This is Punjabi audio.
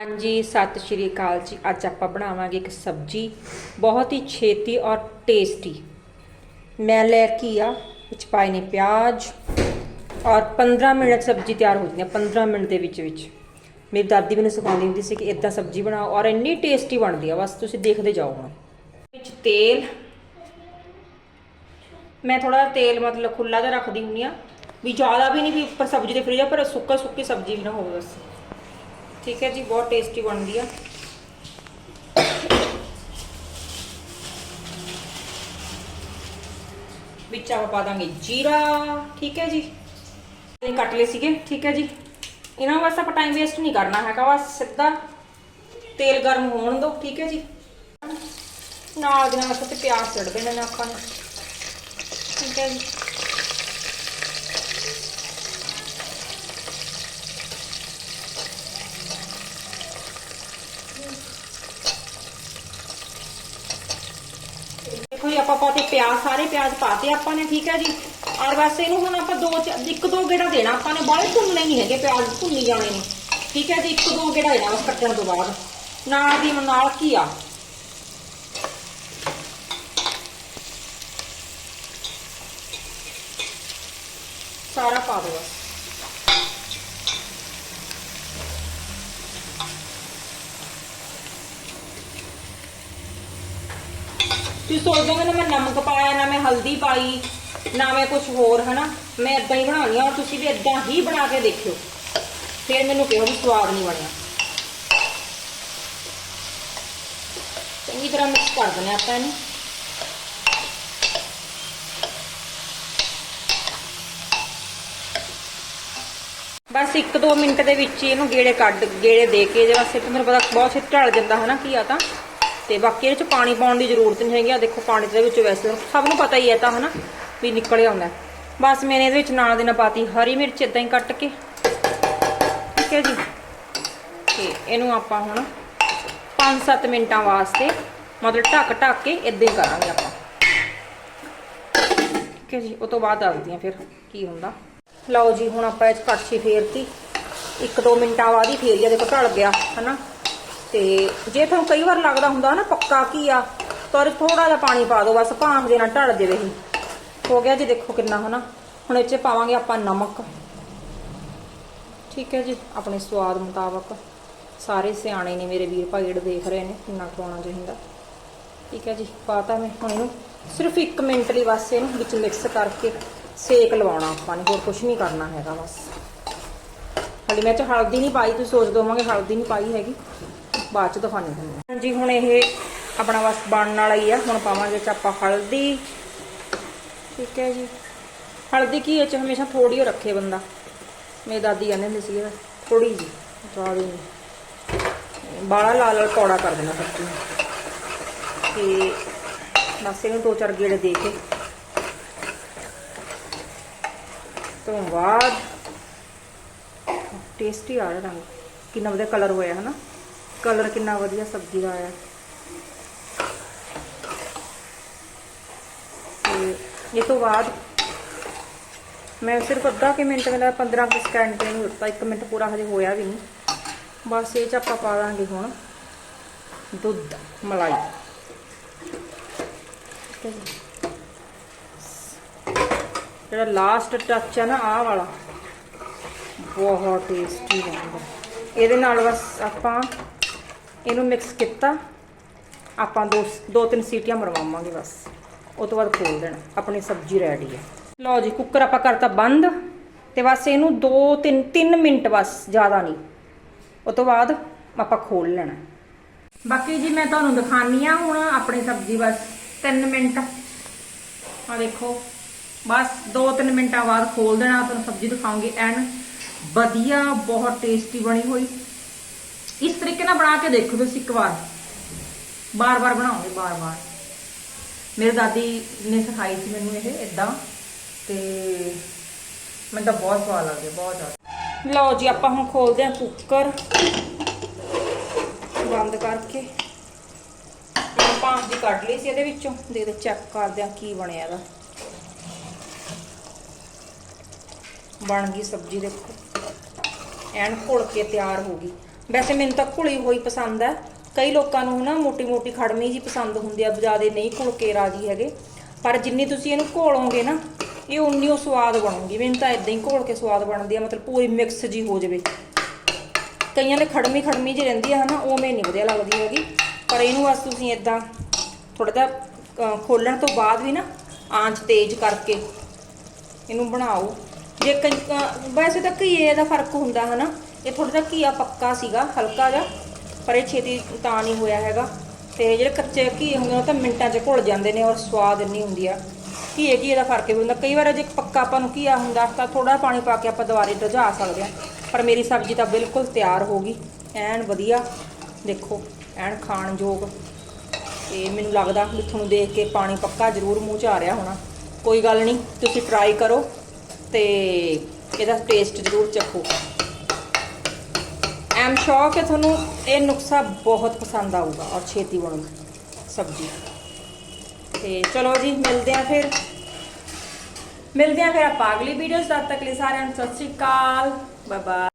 ਹਾਂਜੀ, ਸਤਿ ਸ਼੍ਰੀ ਅਕਾਲ ਜੀ। ਅੱਜ ਆਪਾਂ ਬਣਾਵਾਂਗੇ ਇੱਕ ਸਬਜੀ, ਬਹੁਤ ਹੀ ਛੇਤੀ ਔਰ ਟੇਸਟੀ ਮੈਂ ਲੈ ਕੇ ਆ, ਵਿੱਚ ਪਾਏ ਨੇ ਪਿਆਜ਼ ਔਰ 15 ਮਿੰਟ ਸਬਜੀ ਤਿਆਰ ਹੋ ਜਾਂਦੀ ਹੈ 15 ਮਿੰਟ ਦੇ ਵਿੱਚ ਵਿੱਚ। ਮੇਰੀ ਦਾਦੀ ਮੈਨੂੰ ਸਿਖਾਉਂਦੀ ਹੁੰਦੀ ਸੀ ਕਿ ਇਦਾਂ ਸਬਜੀ ਬਣਾਓ ਔਰ ਇੰਨੀ ਟੇਸਟੀ ਬਣਦੀ ਆ, ਬਸ ਤੁਸੀਂ ਦੇਖਦੇ ਜਾਓ ਹੁਣ। ਵਿੱਚ ਤੇਲ, ਮੈਂ ਥੋੜਾ ਤੇਲ ਮਤਲਬ ਖੁੱਲਾ ਜਿਹਾ ਰੱਖਦੀ ਹੁੰਦੀ ਆ, ਵੀ ਜ਼ਿਆਦਾ ਵੀ ਨਹੀਂ ਵੀ ਉੱਪਰ ਸਬਜੀ ਦੇ ਫਰਿੱਜ ਪਰ ਸੁੱਕਾ ਸੁੱਕੀ ਸਬਜੀ ਵੀ ਨਾ ਹੋਵੇ ਬਸ। ਠੀਕ ਹੈ ਜੀ, ਬਹੁਤ ਟੇਸਟੀ ਬਣਦੀ ਆ। ਵਿੱਚ ਆਪਾਂ ਪਾ ਦਾਂਗੇ ਜੀਰਾ, ਠੀਕ ਹੈ ਜੀ। ਇਹ ਕੱਟ ਲਏ ਸੀਗੇ, ਠੀਕ ਹੈ ਜੀ। ਇਹਨਾਂ ਨੂੰ ਬਸ ਆਪਾਂ ਟਾਈਮ ਵੇਸਟ ਨਹੀਂ ਕਰਨਾ ਹੈਗਾ, ਬਸ ਸਿੱਧਾ ਤੇਲ ਗਰਮ ਹੋਣ ਦਿਓ ਠੀਕ ਹੈ ਜੀ। ਨਾਲ ਦੇ ਨਾਲ ਅਸੀਂ ਪਿਆਜ਼ ਛੱਡ ਦੇਣੇ ਨੇ ਆਪਾਂ ਨੇ। ਠੀਕ ਹੈ ਜੀ। ਦੇਖੋ ਆਪਾਂ ਪਾਤੇ ਪਿਆਜ਼, ਸਾਰੇ ਪਿਆਜ਼ ਪਾਤੇ ਆਪਾਂ ਨੇ, ਠੀਕ ਹੈ ਜੀ? ਔਰ ਬਸ ਇਹਨੂੰ ਹੁਣ ਆਪਾਂ ਦੋ ਇੱਕ ਦੋ ਗੇੜਾ ਦੇਣਾ, ਆਪਾਂ ਨੇ ਬਾਹਲੇ ਭੁੰਨਣੇ ਨਹੀਂ ਹੈਗੇ, ਪਿਆਜ਼ ਭੁੰਨੀ ਜਾਣੇ ਨੇ। ਠੀਕ ਹੈ ਜੀ, ਇੱਕ ਦੋ ਗੇੜਾ ਦੇਣਾ ਬਸ ਕੱਟਣ ਤੋਂ ਬਾਅਦ। ਨਾਲ ਦੀ ਨਾਲ ਕੀ ਆ? ਸਾਰਾ ਪਾ ਦੋ ਬਸ। ਤੁਸੀਂ ਸੋਚਦੇ ਹੋ ਨਾ ਮੈਂ ਨਮਕ ਪਾਇਆ, ਨਾ ਮੈਂ ਹਲਦੀ ਪਾਈ, ਨਾ ਮੈਂ ਕੁਝ ਹੋਰ, ਹਨਾ? ਮੈਂ ਇਦਾਂ ਹੀ ਬਣਾਉਣੀ ਆ, ਔਰ ਤੁਸੀਂ ਵੀ ਇਦਾਂ ਹੀ ਬਣਾ ਕੇ ਦੇਖਿਓ। ਫਿਰ ਮੈਨੂੰ ਕਿਹੋ ਵੀ ਸਵਾਦ ਨਹੀਂ ਬਣਿਆ। ਚੰਗੀ ਤਰ੍ਹਾਂ ਮਿਕਸ ਕਰ ਦਿੰਦੇ ਆਪਾਂ ਇਹਨੂੰ। ਬਸ 1-2 ਮਿੰਟ ਦੇ ਵਿੱਚ ਹੀ ਇਹਨੂੰ ਗੇੜੇ ਕੱਢ, ਗੇੜੇ ਦੇ ਕੇ ਜੇ ਬਸ ਮੈਨੂੰ ਪਤਾ ਬਹੁਤ ਛੇਤੀ ਢਲ ਜਾਂਦਾ, ਹਨਾ? ਕੀ ਆ ਤਾਂ? ਤੇ ਬਾਕੀ ਇਹਦੇ ਚ ਪਾਣੀ ਪਾਉਣ ਦੀ ਜ਼ਰੂਰਤ ਨਹੀਂ ਹੈਗੀ। ਆ ਦੇਖੋ ਪਾਣੀ ਦੇ ਵਿੱਚ ਵੈਸੇ ਸਭ ਨੂੰ ਪਤਾ ਹੀ ਹੈ ਤਾਂ, ਹਨਾ, ਵੀ ਨਿਕਲ ਆਉਂਦਾ ਬਸ ਮੈਨੇ ਇਹਦੇ ਵਿੱਚ ਨਾਲ ਦੀ ਨਾਲ ਪਾਤੀ ਹਰੀ ਮਿਰਚ ਇਦਾਂ ਹੀ ਕੱਟ ਕੇ। ਠੀਕ ਹੈ ਜੀ? ਤੇ ਇਹਨੂੰ ਆਪਾਂ ਹੁਣ 5-7 ਮਿੰਟਾਂ ਵਾਸਤੇ ਮਤਲਬ ਢੱਕ ਢੱਕ ਕੇ ਇਦਾਂ ਹੀ ਕਰਾਂਗੇ ਆਪਾਂ। ਠੀਕ ਹੈ ਜੀ? ਉਹ ਤੋਂ ਬਾਅਦ ਦੱਸਦੀ ਹਾਂ ਫਿਰ ਕੀ ਹੁੰਦਾ। ਲਓ ਜੀ, ਹੁਣ ਆਪਾਂ ਇਹ 'ਚ ਕੜਛੀ ਫੇਰਤੀ। 1-2 ਮਿੰਟਾਂ ਬਾਅਦ ਹੀ ਫੇਰੀ ਆ ਦੇਖੋ ਢਲ ਗਿਆ, ਹਨਾ। ਤੇ ਜੇ ਤੁਹਾਨੂੰ ਕਈ ਵਾਰ ਲੱਗਦਾ ਹੁੰਦਾ ਨਾ ਪੱਕਾ ਕੀ ਆ, ਤਾਂ ਥੋੜਾ ਜਿਹਾ ਪਾਣੀ ਪਾ ਦਿਓ, ਬਸ ਭਾਂਗ ਦੇ ਨਾਲ ਢਲ ਜਾਵੇ ਹੀ ਹੋ ਗਿਆ ਜੀ ਦੇਖੋ ਕਿੰਨਾ ਹਨਾ। ਹੁਣ ਇਹ 'ਚ ਪਾਵਾਂਗੇ ਆਪਾਂ ਨਮਕ। ਠੀਕ ਹੈ ਜੀ, ਆਪਣੇ ਸਵਾਦ ਮੁਤਾਬਕ। ਸਾਰੇ ਸਿਆਣੇ ਨੇ ਮੇਰੇ ਵੀਰ ਭਾਈ, ਜਿਹੜੇ ਦੇਖ ਰਹੇ ਨੇ, ਕਿੰਨਾ ਪਾਉਣਾ ਚਾਹੀਦਾ। ਠੀਕ ਹੈ ਜੀ, ਪਾਤਾ ਮੈਂ ਹੁਣ ਇਹਨੂੰ। ਸਿਰਫ 1 ਮਿੰਟ ਲਈ ਬਸ ਇਹਨੂੰ ਵਿੱਚ ਮਿਕਸ ਕਰਕੇ ਸੇਕ ਲਵਾਉਣਾ ਆਪਾਂ ਨੇ, ਹੋਰ ਕੁਝ ਨਹੀਂ ਕਰਨਾ ਹੈਗਾ ਬਸ। ਹਲੀ ਮੈਂ ਚ ਹਲਦੀ ਨਹੀਂ ਪਾਈ, ਤੁਸੀਂ ਸੋਚ ਦੋਵਾਂਗੇ, ਹਲਦੀ ਨਹੀਂ ਪਾਈ ਹੈਗੀ। ਬਾਅਦ ਚ ਦਿਖਾਣੀ ਤੁਹਾਨੂੰ ਹਾਂਜੀ, ਹੁਣ ਇਹ ਆਪਣਾ ਬਸ ਬਣਨ ਵਾਲਾ ਹੀ ਆ। ਹੁਣ ਪਾਵਾਂਗੇ ਚ ਆਪਾਂ ਹਲਦੀ। ਠੀਕ ਹੈ ਜੀ। ਹਲਦੀ ਕੀ ਇਹ ਚ ਹਮੇਸ਼ਾ ਥੋੜੀ ਹੋ ਰੱਖੇ ਬੰਦਾ। ਮੇਰੀ ਦਾਦੀ ਕਹਿੰਦੇ ਹੁੰਦੇ ਸੀਗੇ ਥੋੜੀ ਜੀ ਜ਼ਿਆਦਾ ਨਹੀਂ। ਬਾਲਾ ਲਾਲ ਲਾਲ ਕੌੜਾ ਕਰ ਦੇਣਾ ਸਬਜ਼ੀ ਤੇ। ਬਸ ਇਹਨੂੰ ਦੋ ਚਾਰ ਗੇੜੇ ਦੇ ਕੇ। ਤੋਂ ਬਾਅਦ, ਟੇਸਟੀ ਆ ਰਿਹਾ ਰੰਗ। ਕਿੰਨਾ ਵਧੀਆ ਕਲਰ ਹੋਇਆ, ਹਨਾ? ਕਲਰ ਕਿੰਨਾ ਵਧੀਆ ਸਬਜ਼ੀ ਦਾ ਆਇਆ। ਤੇ ਇਹ ਤੋਂ ਬਾਅਦ ਮੈਂ ਸਿਰਫ ਅੱਧਾ ਕਿ ਮਿੰਟ ਮੇਰਾ 15 ਕੁ ਸਕਿੰਟ ਤੇ ਇਹਨੂੰ ਦਿੱਤਾ 1 ਮਿੰਟ ਪੂਰਾ ਹਜੇ ਹੋਇਆ ਵੀ ਨਹੀਂ। ਬਸ ਇਹ ਚ ਆਪਾਂ ਪਾ ਦਾਂਗੇ ਹੁਣ ਦੁੱਧ, ਮਲਾਈ। ਜਿਹੜਾ ਲਾਸਟ ਟੱਚ ਹੈ ਨਾ, ਆਹ ਵਾਲਾ, ਬਹੁਤ ਟੇਸਟੀ ਬਣਦਾ। ਇਹਦੇ ਨਾਲ ਬਸ ਆਪਾਂ ਇਹਨੂੰ ਮਿਕਸ ਕੀਤਾ। ਆਪਾਂ ਦੋ ਦੋ ਤਿੰਨ ਸੀਟੀਆਂ ਮਰਵਾਵਾਂਗੇ ਬਸ। ਉਹ ਤੋਂ ਬਾਅਦ ਖੋਲ ਦੇਣਾ। ਆਪਣੀ ਸਬਜ਼ੀ ਰੈਡੀ ਹੈ। ਲਓ ਜੀ ਕੁੱਕਰ ਆਪਾਂ ਕਰਤਾ ਬੰਦ। ਤੇ ਬਸ ਇਹਨੂੰ 2 3 3 ਮਿੰਟ ਬਸ, ਜ਼ਿਆਦਾ ਨਹੀਂ। ਉਹ ਤੋਂ ਬਾਅਦ ਆਪਾਂ ਖੋਲ ਲੈਣਾ। ਬਾਕੀ ਜੀ ਮੈਂ ਤੁਹਾਨੂੰ ਦਿਖਾਨੀ ਆ ਹੁਣ ਆਪਣੀ ਸਬਜ਼ੀ ਬਸ। 3 ਮਿੰਟ। ਆ ਦੇਖੋ। ਬਸ 2-3 ਮਿੰਟਾਂ ਬਾਅਦ ਖੋਲ ਦੇਣਾ। ਤੁਹਾਨੂੰ ਸਬਜ਼ੀ ਦਿਖਾਉਂਗੀ। ਐਨ ਵਧੀਆ, ਬਹੁਤ ਟੇਸਟੀ ਬਣੀ ਹੋਈ। ਇਸ ਤਰੀਕੇ ਨਾਲ ਬਣਾ ਕੇ ਦੇਖੋ ਤੁਸੀਂ ਇੱਕ ਵਾਰ। ਬਾਰ-ਬਾਰ ਬਣਾਓਗੇ ਬਾਰ-ਬਾਰ ਮੇਰੇ ਦਾਦੀ ਨੇ ਸਿਖਾਈ ਸੀ ਮੈਨੂੰ ਇਹ ਇਦਾਂ ਤੇ ਮੈਨੂੰ ਤਾਂ ਬਹੁਤ ਸਵਾਦ ਲੱਗਦਾ, ਬਹੁਤ ਜ਼ਿਆਦਾ। ਲਓ ਜੀ, ਆਪਾਂ ਹੁਣ ਖੋਲਦੇ ਹਾਂ ਕੁੱਕਰ। ਬੰਦ ਕਰਕੇ। ਭਾਂਜ ਦੀ ਕੱਢ ਲਈ ਸੀ ਇਹਦੇ ਵਿੱਚੋਂ। ਦੇ ਚੈੱਕ ਕਰਦੇ ਆ ਕੀ ਬਣਿਆ ਇਹਦਾ। ਬਣ ਗਈ ਸਬਜ਼ੀ, ਦੇਖੋ। ਐਨ ਘੁਲ ਕੇ ਤਿਆਰ ਹੋ ਗਈ। ਵੈਸੇ ਮੈਨੂੰ ਤਾਂ ਘੁਲੀ ਹੋਈ ਪਸੰਦ ਹੈ ਕਈ ਲੋਕਾਂ ਨੂੰ ਨਾ ਮੋਟੀ ਮੋਟੀ ਖੜਮੀ ਜੀ ਪਸੰਦ ਹੁੰਦੀ ਆ ਜਿਆਦੇ ਨਹੀਂ ਘੁਲ ਕੇ ਰਾਜੀ ਹੈਗੇ। ਪਰ ਜਿੰਨੀ ਤੁਸੀਂ ਇਹਨੂੰ ਘੋਲੋਗੇ ਨਾ ਇਹ ਉਨੀ ਉਹ ਸਵਾਦ ਬਣੂਗੀ। ਮੈਨੂੰ ਤਾਂ ਇਦਾਂ ਹੀ ਘੋਲ ਕੇ ਸਵਾਦ ਬਣਦੀ ਆ ਮਤਲਬ ਪੂਰੀ ਮਿਕਸ ਜੀ ਹੋ ਜਾਵੇ। ਕਈਆਂ ਦੇ ਖੜਮੀ ਖੜਮੀ ਜੀ ਰਹਿੰਦੀ ਆ ਹਨਾ ਉਵੇਂ ਨਹੀਂ ਵਧੀਆ ਲੱਗਦੀ ਹੈਗੀ। ਪਰ ਇਹਨੂੰ ਬਸ ਤੁਸੀਂ ਇਦਾਂ ਥੋੜਾ ਜਿਹਾ ਅਹ, ਖੋਲਣ ਤੋਂ ਬਾਅਦ ਵੀ ਨਾ ਆਂਚ ਤੇਜ਼ ਕਰਕੇ ਇਹਨੂੰ ਬਣਾਓ। ਜੇ ਕਈ ਵੈਸੇ ਤਾਂ ਘੀਏ ਦਾ ਫ਼ਰਕ ਹੁੰਦਾ ਹਨਾ। ਇਹ ਥੋੜਾ ਜਿਹਾ ਘੀਆ ਪੱਕਾ ਸੀਗਾ, ਹਲਕਾ ਜਿਹਾ, ਪਰ ਇਹ ਛੇਤੀ ਤਾਂ ਨਹੀਂ ਹੋਇਆ ਹੈਗਾ। ਤੇ ਜਿਹੜੇ ਕੱਚੇ ਘੀਏ ਹੁੰਦੇ ਉਹ ਤਾਂ ਮਿੰਟਾਂ 'ਚ ਘੁਲ ਜਾਂਦੇ ਨੇ ਔਰ ਸਵਾਦ ਇੰਨੀ ਹੁੰਦੀ ਆ। ਘੀਏ ਘੀਏ ਦਾ ਫ਼ਰਕ ਵੀ ਹੁੰਦਾ। ਕਈ ਵਾਰ ਜੇ ਪੱਕਾ ਆਪਾਂ ਨੂੰ ਘੀਆ ਹੁੰਦਾ, ਤਾਂ ਥੋੜਾ ਪਾਣੀ ਪਾ ਕੇ ਆਪਾਂ ਦੁਬਾਰੇ ਰਝਾ ਸਕਦੇ ਆ। ਪਰ ਮੇਰੀ ਸਬਜ਼ੀ ਤਾਂ ਬਿਲਕੁਲ ਤਿਆਰ ਹੋ ਗਈ। ਐਨ ਵਧੀਆ। ਦੇਖੋ, ਐਨ ਖਾਣ ਯੋਗ। ਤੇ ਮੈਨੂੰ ਲੱਗਦਾ ਵੀ ਤੁਹਾਨੂੰ ਦੇਖ ਕੇ ਪਾਣੀ ਪੱਕਾ ਜ਼ਰੂਰ ਮੂੰਹ 'ਚ ਆ ਰਿਹਾ ਹੋਣਾ। ਕੋਈ ਗੱਲ ਨਹੀਂ, ਤੁਸੀਂ ਟਰਾਈ ਕਰੋ ਤੇ ਇਹਦਾ ਟੇਸਟ ਜ਼ਰੂਰ ਚੱਖੋ। ਐਮ ਸ਼ੋਰ ਕਿ ਤੁਹਾਨੂੰ ਇਹ ਨੁਸਖਾ ਬਹੁਤ ਪਸੰਦ ਆਊਗਾ ਔਰ ਛੇਤੀ ਬਣੂਗੀ ਸਬਜ਼ੀ। ਤੇ ਚਲੋ ਜੀ, ਮਿਲਦੇ ਆ ਫਿਰ। ਮਿਲਦੇ ਆ ਫਿਰ ਆਪਾਂ ਅਗਲੀ ਵੀਡੀਓਜ਼ ਤਦ ਤੱਕ ਲਈ ਸਾਰਿਆਂ ਨੂੰ ਸਤਿ ਸ਼੍ਰੀ ਅਕਾਲ। Bye bye